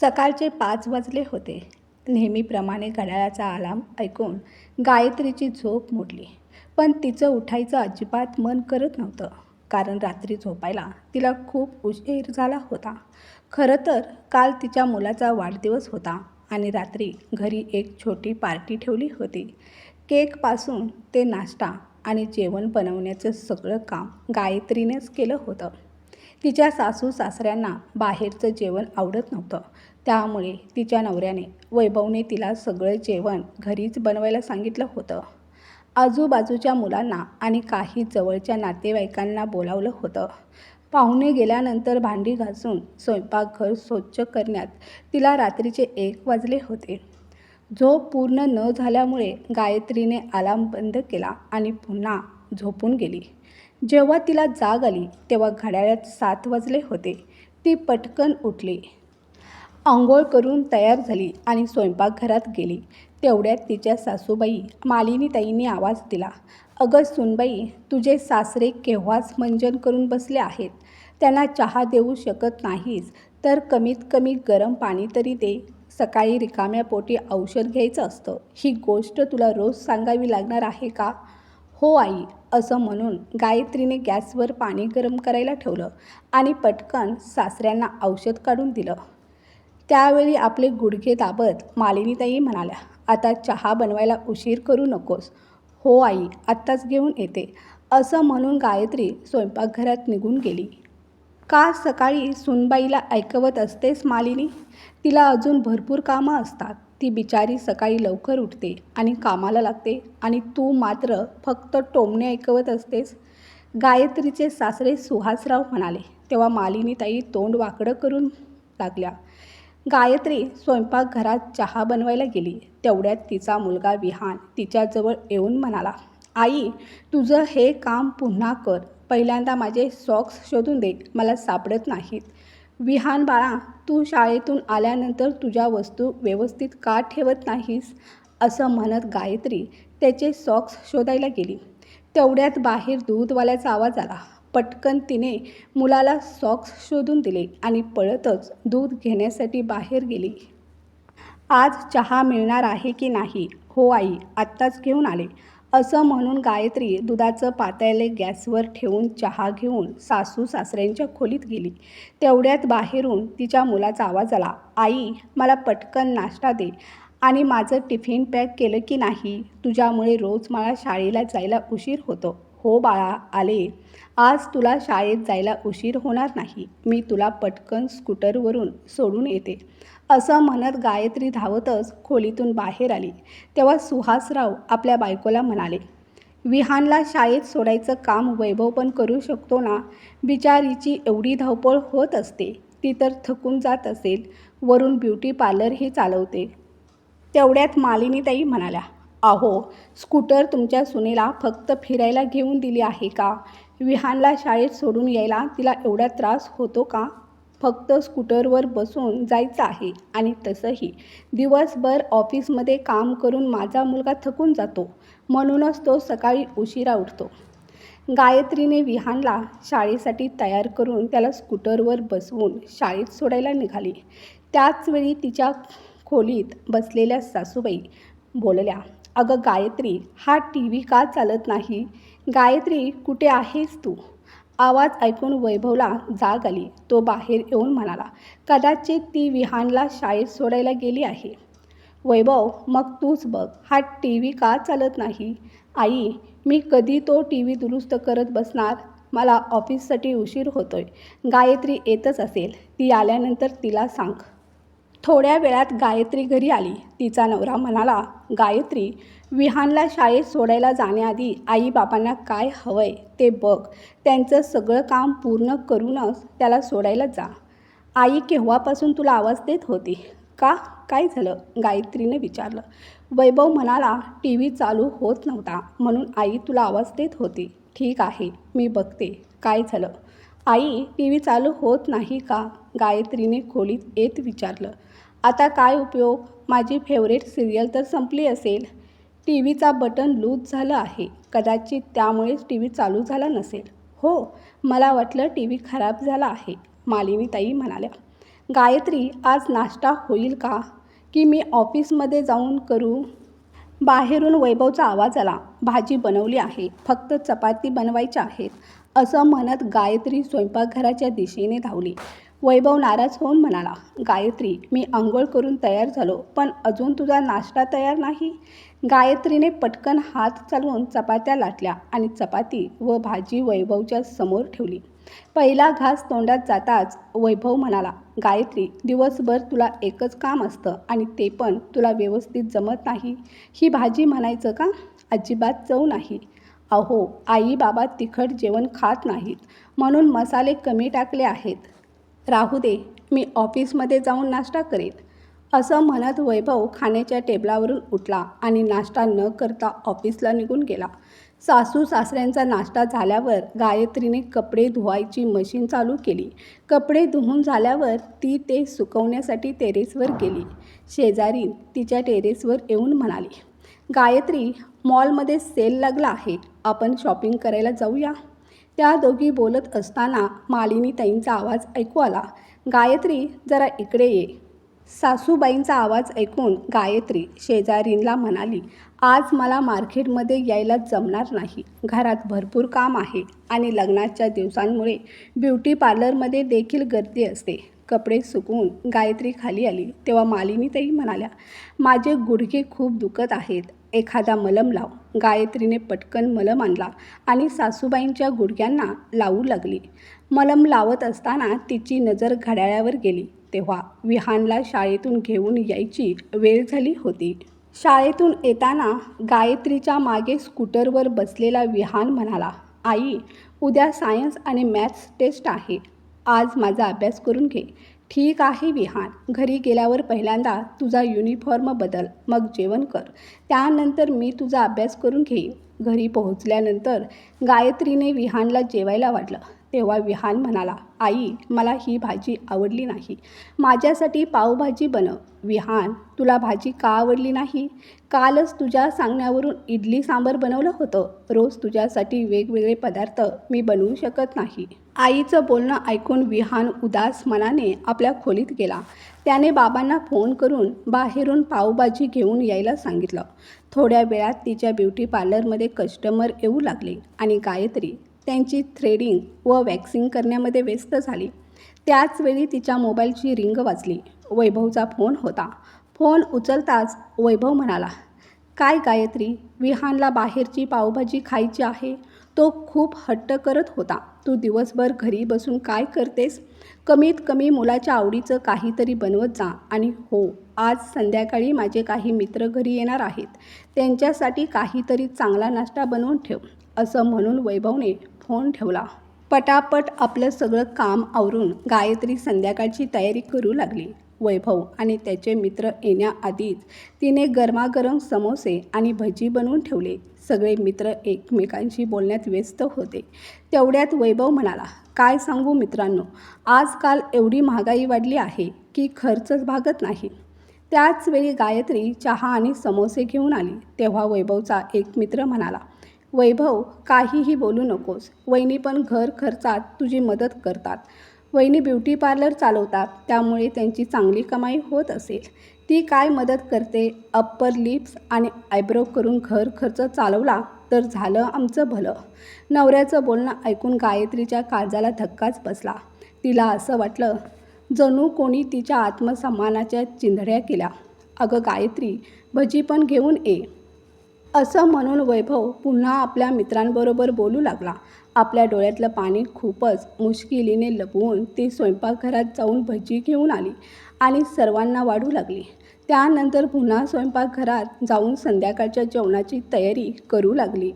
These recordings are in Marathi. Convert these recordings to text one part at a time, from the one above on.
सकाळचे पाच वाजले होते. नेहमीप्रमाणे घड्याळाचा आलाम ऐकून गायत्रीची झोप मोडली. पण तिचं उठायचं अजिबात मन करत नव्हतं. कारण रात्री झोपायला तिला खूप उशीर झाला होता. खरं तर काल तिच्या मुलाचा वाढदिवस होता आणि रात्री घरी एक छोटी पार्टी ठेवली होती. केकपासून ते नाश्ता आणि जेवण बनवण्याचं सगळं काम गायत्रीनेच केलं होतं. तिच्या सासू सासऱ्यांना बाहेरचं जेवण आवडत नव्हतं. त्यामुळे तिच्या नवऱ्याने वैभवने तिला सगळं जेवण घरीच बनवायला सांगितलं होतं. आजूबाजूच्या मुलांना आणि काही जवळच्या नातेवाईकांना बोलावलं होतं. पाहुणे गेल्यानंतर भांडी घासून स्वयंपाकघर स्वच्छ करण्यात तिला रात्रीचे एक वाजले होते. झोप पूर्ण न झाल्यामुळे गायत्रीने आलाम बंद केला आणि पुन्हा झोपून गेली. जेव्हा तिला जाग आली तेव्हा घड्याळ्यात सात वाजले होते. ती पटकन उठली. आंघोळ करून तयार झाली आणि स्वयंपाकघरात गेली. तेवढ्यात तिच्या सासूबाई मालिनीताईंनी आवाज दिला अगं सुनबाई तुझे सासरे केव्हाच मंजन करून बसले आहेत? त्यांना चहा देऊ शकत नाहीस तर कमीत कमी गरम पाणी तरी दे. सकाळी रिकाम्या पोटी औषध घ्यायचं असतं. ही गोष्ट तुला रोज सांगावी लागणार आहे का? हो आई असं म्हणून गायत्रीने गॅसवर पाणी गरम करायला ठेवलं आणि पटकन सासऱ्यांना औषध काढून दिलं. त्यावेळी आपले गुडघे दाबत मालिनीताई म्हणाल्या आता चहा बनवायला उशीर करू नकोस. हो आई आत्ताच घेऊन येते. असं म्हणून गायत्री स्वयंपाकघरात निघून गेली. का सकाळी सुनबाईला ऐकवत असतेस मालिनी? तिला अजून भरपूर कामं असतात. ती बिचारी सकाळी लवकर उठते आणि कामाला लागते. आणि तू मात्र फक्त टोमणे ऐकवत असतेस? गायत्रीचे सासरे सुहासराव म्हणाले. तेव्हा मालिनीताई तोंड वाकडं करून लागल्या. गायत्री स्वयंपाकघरात चहा बनवायला गेली. तेवढ्यात तिचा मुलगा विहान तिच्याजवळ येऊन म्हणाला आई तुझं हे काम पुन्हा कर. पहिल्यांदा माझे सॉक्स शोधून दे. मला सापडत नाहीत. विहान बाळा तू शाळेतून आल्यानंतर तुझ्या वस्तू व्यवस्थित का ठेवत नाहीस? असं म्हणत गायत्री त्याचे सॉक्स शोधायला गेली. तेवढ्यात बाहेर दूधवाल्याचा आवाज आला पटकन तिने मुलाला सॉक्स शोधून दिले आणि पळतच दूध घेण्यासाठी बाहेर गेली. आज चहा मिळणार आहे की नाही? हो आई आत्ताच घेऊन आले. असं म्हणून गायत्री दुधाचं पातेले गॅसवर ठेवून चहा घेऊन सासू सासऱ्यांच्या खोलीत गेली. तेवढ्यात बाहेरून तिच्या मुलाचा आवाज आला आई मला पटकन नाश्ता दे. आणि माझं टिफिन पॅक केलं की नाही? तुझ्यामुळे रोज मला शाळेला जायला उशीर होतो. हो बाळा आले. आज तुला शाळेत जायला उशीर होणार नाही. मी तुला पटकन स्कूटरवरून सोडून येते. असं म्हणत गायत्री धावतच खोलीतून बाहेर आली. तेव्हा सुहासराव आपल्या बायकोला म्हणाले विहानला शाळेत सोडायचं काम वैभव पण करू शकतो ना? बिचारीची एवढी धावपळ होत असते. ती तर थकून जात असेल. वरून ब्युटी पार्लरही चालवते. तेवढ्यात मालिनीताई म्हणाल्या अहो स्कूटर तुमच्या सुनेला फक्त फिरायला घेऊन दिली आहे का? विहानला शाळेत सोडून यायला तिला एवढा त्रास होतो का? फक्त स्कूटरवर बसून जायचं आहे आणि तसंही. दिवसभर ऑफिसमध्ये काम करून माझा मुलगा थकून जातो. म्हणूनच तो सकाळी उशिरा उठतो. गायत्रीने विहानला शाळेसाठी तयार करून त्याला स्कूटरवर बसवून शाळेत सोडायला निघाली. त्याचवेळी तिच्या खोलीत बसलेल्या सासूबाई बोलल्या अगं गायत्री हा टी व्ही का चालत नाही? गायत्री कुठे आहेस तू? आवाज ऐकून वैभवला जाग आली. तो बाहेर येऊन म्हणाला कदाचित ती विहानला शाळेत सोडायला गेली आहे. वैभव मग तूच बघ हा टी व्ही का चालत नाही? आई मी कधी तो टी व्ही दुरुस्त करत बसणार? मला ऑफिससाठी उशीर होतोय. गायत्री येतच असेल. ती आल्यानंतर तिला सांग. थोड्या वेळात गायत्री घरी आली. तिचा नवरा म्हणाला गायत्री विहानला शाळेत सोडायला जाण्याआधी आईबापांना काय हवंय ते बघ. त्यांचं सगळं काम पूर्ण करूनच त्याला सोडायला जा. आई केव्हापासून तुला आवाज देत होती? का? काय झालं? गायत्रीने विचारलं. वैभव म्हणाला टी व्ही चालू होत नव्हता म्हणून आई तुला आवाज देत होती. ठीक आहे मी बघते. काय झालं? आई टी व्ही चालू होत नाही का? गायत्रीने खोलीत येत विचारलं. आता काय उपयोग? माझी फेवरेट सिरियल तर संपली असेल. टी व्हीचा बटन लूज झालं आहे. कदाचित त्यामुळेच टी व्ही चालू झाला नसेल. हो मला वाटलं टी व्ही खराब झाला आहे मालिनीताई म्हणाल्या. गायत्री आज नाश्ता होईल का? की मी ऑफिसमध्ये जाऊन करू? बाहेरून वैभवचा आवाज आला. भाजी बनवली आहे. फक्त चपाती बनवायच्या आहेत. असं म्हणत गायत्री स्वयंपाकघराच्या दिशेने धावली. वैभव नाराज होऊन म्हणाला गायत्री मी आंघोळ करून तयार झालो पण अजून तुझा नाश्ता तयार नाही. गायत्रीने पटकन हात चालवून चपात्या लाटल्या आणि चपाती व भाजी वैभवच्या समोर ठेवली. पहिला घास तोंडात जाताच वैभव म्हणाला गायत्री दिवसभर तुला एकच काम असतं आणि ते पण तुला व्यवस्थित जमत नाही. ही भाजी म्हणायचं का? अजिबात चव नाही. अहो आई बाबा तिखट जेवण खात नाहीत म्हणून मसाले कमी टाकले आहेत. राहू दे मी ऑफिसमध्ये जाऊन नाश्ता करेन. असं म्हणत वैभव खाण्याच्या टेबलावरून उठला आणि नाश्ता न करता ऑफिसला निघून गेला. सासू सासऱ्यांचा नाश्ता झाल्यावर गायत्रीने कपडे धुवायची मशीन चालू केली. कपडे धुवून झाल्यावर ती ते सुकवण्यासाठी टेरेसवर गेली. शेजारी तिच्या टेरेसवर येऊन म्हणाली गायत्री मॉलमध्ये सेल लागला आहे. आपण शॉपिंग करायला जाऊया. त्या दोघी बोलत असताना मालिनी ताईंचा आवाज ऐकू आला. गायत्री जरा इकडे ये. सासूबाईंचा आवाज ऐकून गायत्री शेजारींला म्हणाली आज मला मार्केटमध्ये यायला जमणार नाही. घरात भरपूर काम आहे आणि लग्नाच्या दिवसांमुळे ब्युटी पार्लरमध्ये देखील गर्दी असते. कपडे सुकवून गायत्री खाली आली. तेव्हा मालिनीताई म्हणाल्या माझे गुडघे खूप दुखत आहेत. एखादा मलम लाव. गायत्रीने पटकन मलम आणला आणि सासूबाईंच्या गुडघ्यांना लावू लागली. मलम लावत असताना तिची नजर घड्याळावर गेली. तेव्हा विहानला शाळेतून घेऊन यायची वेळ झाली होती. शाळेतून येताना गायत्रीच्या मागे स्कूटरवर बसलेला विहान म्हणाला आई उद्या सायन्स आणि मॅथ्स टेस्ट आहे. आज माझा अभ्यास करून घे. ठीक आहे विहान. घरी गेल्यावर पहिल्यांदा तुझा युनिफॉर्म बदल. मग जेवण कर. त्यानंतर मी तुझा अभ्यास करून घेईन. घरी पोहोचल्यानंतर गायत्रीने विहानला जेवायला वाटलं. तेव्हा विहान म्हणाला आई मला ही भाजी आवडली नाही. माझ्यासाठी पावभाजी बनव विहान तुला भाजी का आवडली नाही? कालच तुझ्या सांगण्यावरून इडली सांबर बनवलं होतं. रोज तुझ्यासाठी वेगवेगळे पदार्थ मी बनवू शकत नाही. आईचं बोलणं ऐकून विहान उदास मनाने आपल्या खोलीत गेला. त्याने बाबांना फोन करून बाहेरून पावभाजी घेऊन यायला सांगितलं. थोड्या वेळात तिच्या ब्युटी पार्लरमध्ये कस्टमर येऊ लागले आणि गायत्री त्यांची थ्रेडिंग व वॅक्सिंग करण्यामध्ये व्यस्त झाली. त्याचवेळी तिच्या मोबाईलची रिंग वाजली. वैभवचा फोन होता. फोन उचलताच वैभव म्हणाला काय गायत्री विहानला बाहेरची पावभाजी खायची आहे? तो खूप हट्ट करत होता. तू दिवसभर घरी बसून काय करतेस? कमीत कमी मुलाच्या आवडीचं काहीतरी बनवत जा आणि हो आज संध्याकाळी माझे काही मित्र घरी येणार आहेत. त्यांच्यासाठी काहीतरी चांगला नाश्ता बनवून ठेव. असं म्हणून वैभवने फोन ठेवला. पटापट आपलं सगळं काम आवरून गायत्री संध्याकाळची तयारी करू लागली. वैभव आणि त्याचे मित्र येण्याआधीच तिने गरमागरम समोसे आणि भजी बनवून ठेवले. सगळे मित्र एकमेकांशी बोलण्यात व्यस्त होते. तेवढ्यात वैभव म्हणाला काय सांगू मित्रांनो आजकाल एवढी महागाई वाढली आहे की खर्चच भागत नाही. त्याचवेळी गायत्री चहा आणि समोसे घेऊन आली. तेव्हा वैभवचा एक मित्र म्हणाला वैभव काहीही बोलू नकोस. वहिनी पण घर खर्चात तुझी मदत करतात. वहिनी ब्युटी पार्लर चालवतात त्यामुळे त्यांची चांगली कमाई होत असेल. ती काय मदत करते? अप्पर लिप्स आणि आयब्रो करून घर खर्च चालवला तर झालं आमचं भलं. नवऱ्याचं बोलणं ऐकून गायत्रीच्या काळजाला धक्काच बसला. तिला असं वाटलं जणू कोणी तिच्या आत्मसन्मानाच्या चिंधड्या केल्या. अगं गायत्री भजी पण घेऊन ये. असं म्हणून वैभव पुन्हा आपल्या मित्रांबरोबर बोलू लागला. आपल्या डोळ्यातलं पाणी खूपच मुश्किलीने लपवून ती स्वयंपाकघरात जाऊन भजी घेऊन आली आणि सर्वांना वाढू लागली. त्यानंतर पुन्हा स्वयंपाकघरात जाऊन संध्याकाळच्या जेवणाची तयारी करू लागली.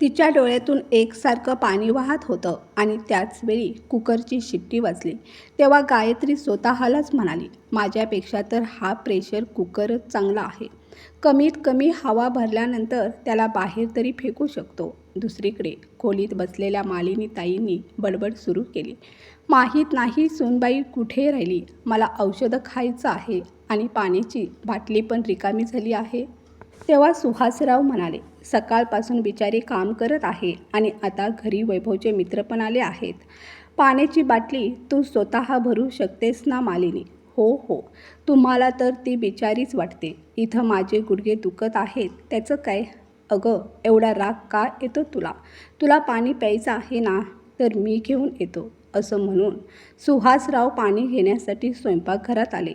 तिच्या डोळ्यातून एकसारखं पाणी वाहत होतं आणि त्याचवेळी कुकरची शिट्टी वाजली. तेव्हा गायत्री स्वतःलाच म्हणाली माझ्यापेक्षा तर हा प्रेशर कुकरच चांगला आहे. कमीत कमी हवा भरल्यानंतर त्याला बाहेर तरी फेकू शकतो. दुसरीकडे खोलीत बसलेल्या मालिनी ताईंनी बडबड सुरू केली. माहीत नाही सोनबाई कुठे राहिली? मला औषधं खायचं आहे आणि पाण्याची बाटली पण रिकामी झाली आहे. तेव्हा सुहासराव म्हणाले सकाळपासून बिचारी काम करत आहे आणि आता घरी वैभवचे मित्र पण आले आहेत. पाण्याची बाटली तू स्वतः भरू शकतेस ना मालिनी? हो हो. तुम्हाला तर ती बिचारीच वाटते. इथं माझे गुडघे दुखत आहेत. त्याचं काय? अगं एवढा राग का येतो तुला? तुला पाणी प्यायचं आहे ना तर मी घेऊन येतो असं म्हणून सुहासराव पाणी घेण्यासाठी स्वयंपाकघरात आले.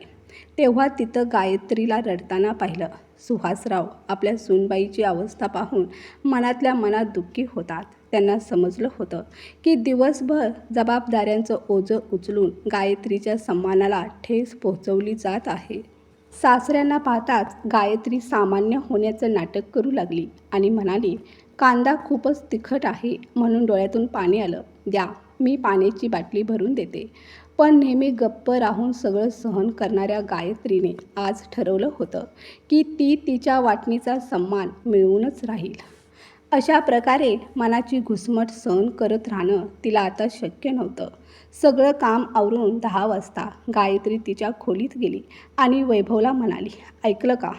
तेव्हा तिथं गायत्रीला रडताना पाहिलं. सुहासराव आपल्या सूनबाईची अवस्था पाहून मनातल्या मनात दुःखी होतात. त्यांना समजलं होतं की दिवसभर जबाबदाऱ्यांचं ओझं उचलून गायत्रीच्या सन्मानाला ठेस पोहोचवली जात आहे. सासऱ्यांना पाहताच गायत्री सामान्य होण्याचं नाटक करू लागली आणि म्हणाली कांदा खूपच तिखट आहे म्हणून डोळ्यातून पाणी आलं. द्या मी पाण्याची बाटली भरून देते. पण नेहमी गप्प राहून सगळं सहन करणाऱ्या गायत्रीने आज ठरवलं होतं की ती तिच्या वाटणीचा सन्मान मिळवूनच राहील. अशा प्रकारे मनाची घुसमट सहन करत राहणं तिला आता शक्य नव्हतं. सगळं काम आवरून दहा वाजता गायत्री तिच्या खोलीत गेली आणि वैभवला म्हणाली ऐकलं का?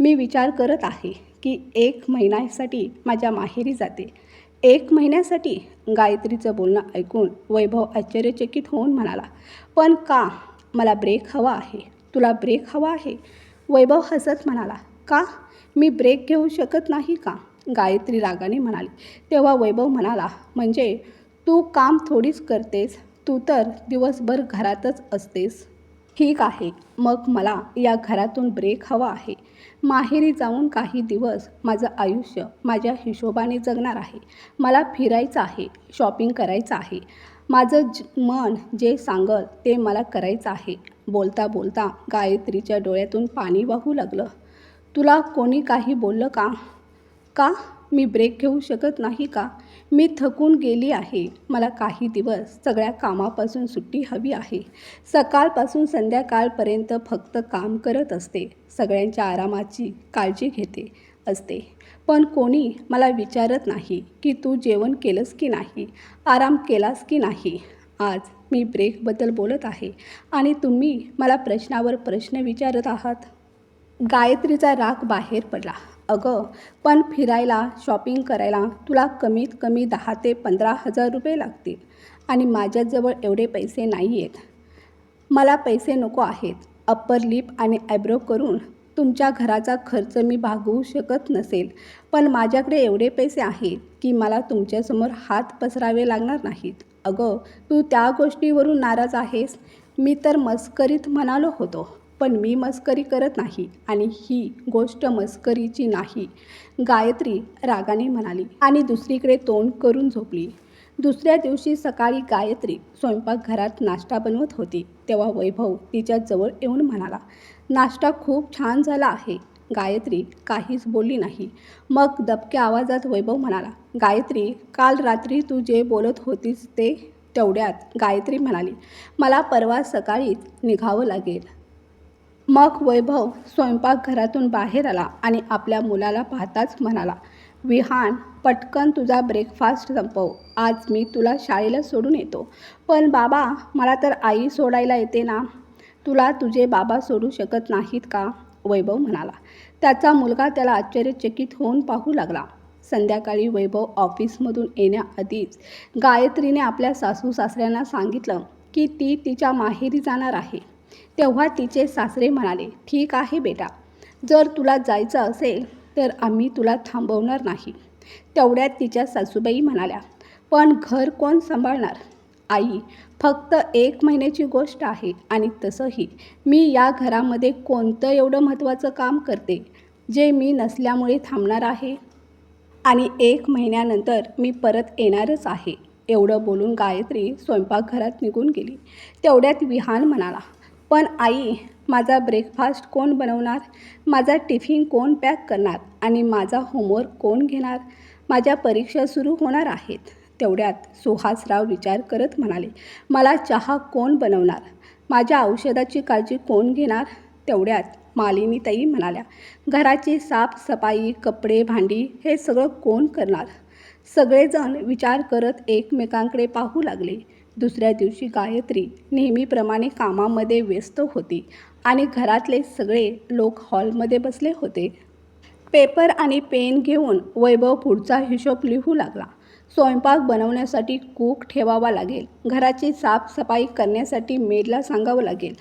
मी विचार करत आहे की एक महिन्यासाठी माझ्या माहेरी जाते. एक महिन्यासाठी गायत्रीचं बोलणं ऐकून वैभव आश्चर्यचकित होऊन म्हणाला पण का? मला ब्रेक हवा आहे. तुला ब्रेक हवा आहे? वैभव हसत म्हणाला का? मी ब्रेक घेऊ शकत नाही का? गायत्री रागाने म्हणाली. तेव्हा वैभव म्हणाला म्हणजे तू काम थोडीच करतेस? तू तर दिवसभर घरातच असतेस. ठीक आहे. मग मला या घरातून ब्रेक हवा आहे. माहेरी जाऊन काही दिवस माझं आयुष्य माझ्या हिशोबाने जगणार आहे. मला फिरायचं आहे शॉपिंग करायचं आहे. माझं ज मन जे सांगल ते मला करायचं आहे. बोलता बोलता गायत्रीच्या डोळ्यातून पाणी वाहू लागलं. तुला कोणी काही बोललं का? का? मी ब्रेक घेऊ शकत नाही का? मी थकून गेली आहे. मला काही दिवस सगळ्या कामापासून सुट्टी हवी आहे. सकाळपासून संध्याकाळपर्यंत फक्त काम करत असते. सगळ्यांच्या आरामाची काळजी घेते असते. पण कोणी मला विचारत नाही की तू जेवण केलंस की नाही? आराम केलास की नाही? आज मी ब्रेकबद्दल बोलत आहे. आणि तुम्ही मला प्रश्नावर प्रश्न विचारत आहात? गायत्रीचा राग बाहेर पडला. अगं पण फिरायला शॉपिंग करायला तुला कमीत कमी दहा ते पंधरा हजार रुपये लागतील आणि माझ्याजवळ एवढे पैसे नाही आहेत मला पैसे नको आहेत. अप्पर लिप आणि आयब्रो करून तुमच्या घराचा खर्च मी भागवू शकत नसेल पण माझ्याकडे एवढे पैसे आहेत की मला तुमच्यासमोर हात पसरावे लागणार नाहीत. अगं तू त्या गोष्टीवरून नाराज आहेस? मी तर मस्करीत म्हणालो होतो. पण मी मस्करी करत नाही आणि ही गोष्ट मस्करीची नाही. गायत्री रागाने म्हणाली आणि दुसरीकडे तोंड करून झोपली. दुसऱ्या दिवशी सकाळी गायत्री स्वयंपाकघरात नाश्ता बनवत होती. तेव्हा वैभव तिच्या जवळ येऊन म्हणाला नाश्ता खूप छान झाला आहे. गायत्री काहीच बोलली नाही. मग दबक्या आवाजात वैभव म्हणाला गायत्री काल रात्री तू जे बोलत होतीस ते तेवढ्यात. गायत्री म्हणाली मला परवा सकाळीच निघावं लागेल. मग वैभव स्वयंपाकघरातून बाहेर आला आणि आपल्या मुलाला पाहताच म्हणाला विहान पटकन तुझा ब्रेकफास्ट संपव. आज मी तुला शाळेला सोडून येतो. पण बाबा मला तर आई सोडायला येते ना. तुला तुझे बाबा सोडू शकत नाहीत का? वैभव म्हणाला. त्याचा मुलगा त्याला आश्चर्यचकित होऊन पाहू लागला. संध्याकाळी वैभव ऑफिसमधून येण्याआधीच गायत्रीने आपल्या सासू सासऱ्यांना सांगितलं की ती तिच्या माहेरी जाणार आहे. तेव्हा तिचे सासरे म्हणाले ठीक आहे बेटा. जर तुला जायचं असेल तर आम्ही तुला थांबवणार नाही. तेवढ्यात तिच्या सासूबाई म्हणाल्या पण घर कोण सांभाळणार? आई फक्त एक महिन्याची गोष्ट आहे आणि तसंही. मी या घरामध्ये कोणतं एवढं महत्त्वाचं काम करते जे मी नसल्यामुळे थांबणार आहे? आणि एक महिन्यानंतर मी परत येणारच आहे. एवढं बोलून गायत्री स्वयंपाकघरात निघून गेली. तेवढ्यात विहान म्हणाला पण आई माझा ब्रेकफास्ट कोण बनवणार? माझा टिफिन कोण पॅक करणार? आणि माझा होमवर्क कोण घेणार? माझ्या परीक्षा सुरू होणार आहेत. तेवढ्यात सुहासराव विचार करत म्हणाले मला चहा कोण बनवणार? माझ्या औषधाची काळजी कोण घेणार? तेवढ्यात मालिनीताई म्हणाल्या घराची साफसफाई कपडे भांडी हे सगळं कोण करणार? सगळेजण विचार करत एकमेकांकडे पाहू लागले. दुसऱ्या दिवशी गायत्री नेहमीप्रमाणे कामामध्ये व्यस्त होती आणि घरातले सगळे लोक हॉलमध्ये बसले होते. पेपर आणि पेन घेऊन वैभव पुढचा हिशोब लिहू लागला. स्वयंपाक बनवण्यासाठी कूक ठेवावा लागेल. घराची साफसफाई करण्यासाठी मेडला सांगावं लागेल.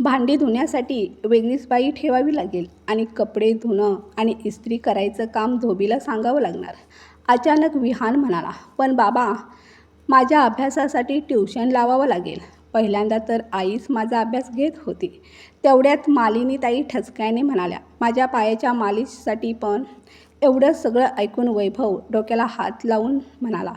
भांडी धुण्यासाठी वेगळीच बाई ठेवावी लागेल आणि कपडे धुणं आणि इस्त्री करायचं काम धोबीला सांगावं लागणार. अचानक विहान म्हणाला पण बाबा माझ्या अभ्यासासाठी ट्युशन लावावं लागेल. पहिल्यांदा तर आईच माझा अभ्यास घेत होती. तेवढ्यात मालिनी ताई ठसक्याने म्हणाल्या माझ्या पायाच्या मालिशसाठी पण एवढं सगळं ऐकून वैभव डोक्याला हात लावून म्हणाला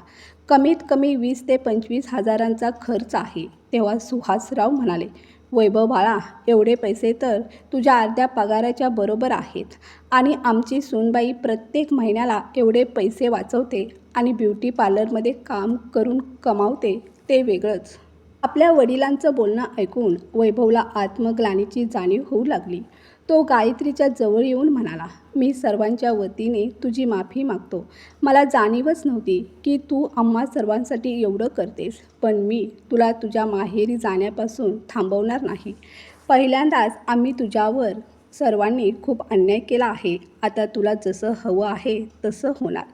कमीत कमी वीस ते पंचवीस हजारांचा खर्च आहे तेव्हा सुहासराव म्हणाले वैभव बाळा एवढे पैसे तर तुझ्या अर्ध्या पगाराच्या बरोबर आहेत. आणि आमची सूनबाई प्रत्येक महिन्याला एवढे पैसे वाचवते आणि ब्युटी पार्लरमध्ये काम करून कमावते ते वेगळंच. आपल्या वडिलांचं बोलणं ऐकून वैभवला आत्मग्लानीची जाणीव होऊ लागली. तो गायत्रीच्या जवळ येऊन म्हणाला मी सर्वांच्या वतीने तुझी माफी मागतो. मला जाणीवच नव्हती की तू आम्हा सर्वांसाठी एवढं करतेस पण मी तुला तुझ्या माहेरी जाण्यापासून थांबवणार नाही. पहिल्यांदाच आम्ही तुझ्यावर सर्वांनी खूप अन्याय केला आहे. आता तुला जसं हवं आहे तसं होणार.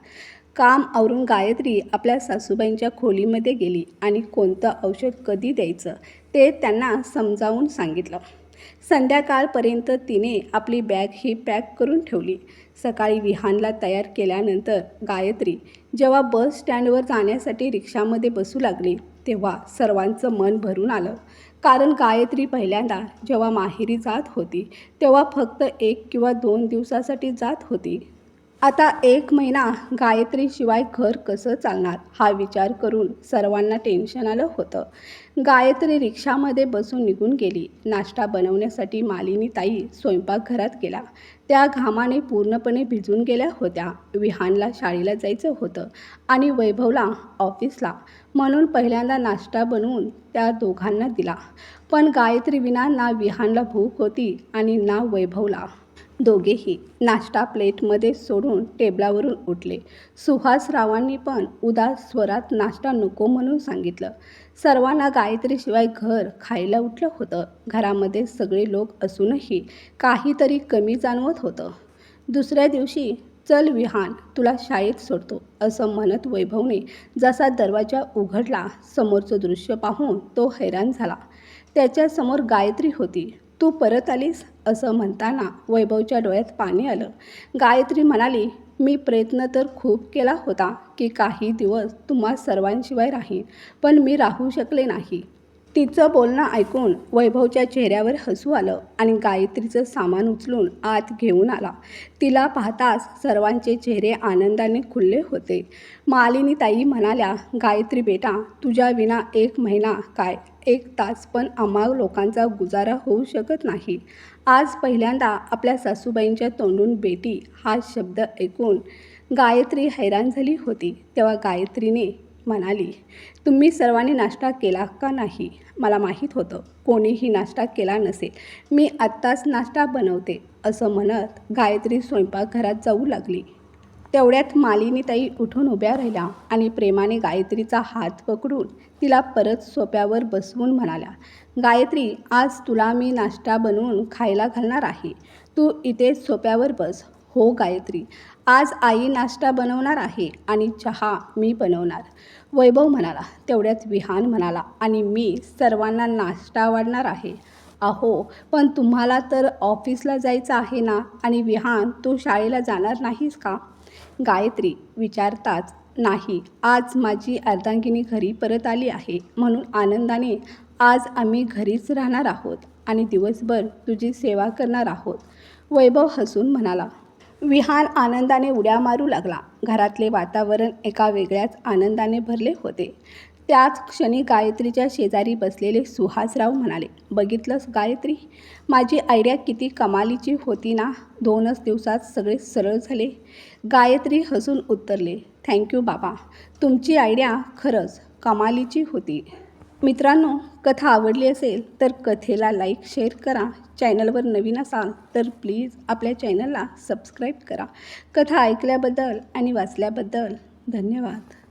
काम आवरून गायत्री आपल्या सासूबाईंच्या खोलीमध्ये गेली आणि कोणतं औषध कधी द्यायचं ते त्यांना समजावून सांगितलं. संध्याकाळपर्यंत तिने आपली बॅग ही पॅक करून ठेवली. सकाळी विहानला तयार केल्यानंतर गायत्री जेव्हा बस स्टँडवर जाण्यासाठी रिक्षामध्ये बसू लागली तेव्हा सर्वांचं मन भरून आलं. कारण गायत्री पहिल्यांदा जेव्हा माहेरी जात होती तेव्हा फक्त एक किंवा दोन दिवसासाठी जात होती. आता एक महिना गायत्रीशिवाय घर कसं चालणार? हा विचार करून सर्वांना टेन्शन आलं होतं. गायत्री रिक्षामध्ये बसून निघून गेली. नाश्ता बनवण्यासाठी मालिनी ताई स्वयंपाकघरात गेला. त्या घामाने पूर्णपणे भिजून गेल्या होत्या. विहानला शाळेला जायचं होतं आणि वैभवला ऑफिसला. म्हणून पहिल्यांदा नाश्ता बनवून त्या दोघांना दिला. पण गायत्री विना ना विहानला भूक होती आणि ना वैभवला. दोघेही नाश्ता प्लेटमध्ये सोडून टेबलावरून उठले. सुहासरावांनी पण उदास स्वरात नाश्ता नको म्हणून सांगितलं. सर्वांना गायत्रीशिवाय घर खायला उठलं होतं. घरामध्ये सगळे लोक असूनही काहीतरी कमी जाणवत होतं. दुसऱ्या दिवशी चल विहान तुला शाळेत सोडतो असं म्हणत वैभवने जसा दरवाजा उघडला समोरचं दृश्य पाहून तो हैराण झाला. त्याच्यासमोर गायत्री होती. तू परत आलीस? असं म्हणताना वैभवच्या डोळ्यात पाणी आलं. गायत्री म्हणाली मी प्रयत्न तर खूप केला होता की काही दिवस तुम्हा सर्वांशिवाय राहीन पण मी राहू शकले नाही. तिचं बोलणं ऐकून वैभवच्या चेहऱ्यावर हसू आलं आणि गायत्रीचं सामान उचलून आत घेऊन आला. तिला पाहताच सर्वांचे चेहरे आनंदाने खुलले होते. मालिनी ताई म्हणाल्या गायत्री बेटा तुझ्या विना एक महिना काय एक तास पण आम्हा लोकांचा गुजारा होऊ शकत नाही. आज पहिल्यांदा आपल्या सासूबाईंच्या तोंडून बेटी हा शब्द ऐकून गायत्री हैराण झाली होती. तेव्हा गायत्रीने म्हणाली तुम्ही सर्वांनी नाश्ता केला का नाही? मला माहीत होतं. कोणीही नाश्ता केला नसेल. मी आत्ताच नाश्ता बनवते असं म्हणत गायत्री स्वयंपाकघरात जाऊ लागली. तेवढ्यात मालिनीताई उठून उभ्या राहिल्या आणि प्रेमाने गायत्रीचा हात पकडून तिला परत सोप्यावर बसवून म्हणाल्या गायत्री आज तुला मी नाश्ता बनवून खायला घालणार आहे. तू इथे सोप्यावर बस. हो गायत्री. आज आई नाश्ता बनवणार आहे आणि चहा मी बनवणार. वैभव म्हणाला तेवढ्यात विहान म्हणाला आणि मी सर्वांना नाश्ता वाढणार आहे. अहो पण तुम्हाला तर ऑफिसला जायचं आहे ना? आणि विहान तू शाळेला जाणार नाहीस का? गायत्री विचारताच नाही आज माझी अर्धांगिनी घरी परत आली आहे. म्हणून आनंदाने आज आम्ही घरीच राहणार आहोत आणि दिवसभर तुझी सेवा करणार आहोत. वैभव हसून म्हणाला. विहान आनंदाने उड्या मारू लागला. घरातले वातावरण एका वेगळ्याच आनंदाने भरले होते. त्याच क्षणी गायत्रीच्या शेजारी बसलेले सुहासराव म्हणाले बघितलंस गायत्री माझी आयडिया किती कमालीची होती ना? दोनच दिवसात सगळे सरळ झाले. गायत्री हसून उत्तरले थँक्यू बाबा. तुमची आयडिया खरंच कमालीची होती. मित्रांनो कथा आवडली असेल तर कथेला लाईक शेअर करा. चॅनलवर नवीन असाल तर प्लीज आपल्या चॅनलला सबस्क्राईब करा. कथा ऐकल्याबद्दल आणि वाचल्याबद्दल धन्यवाद.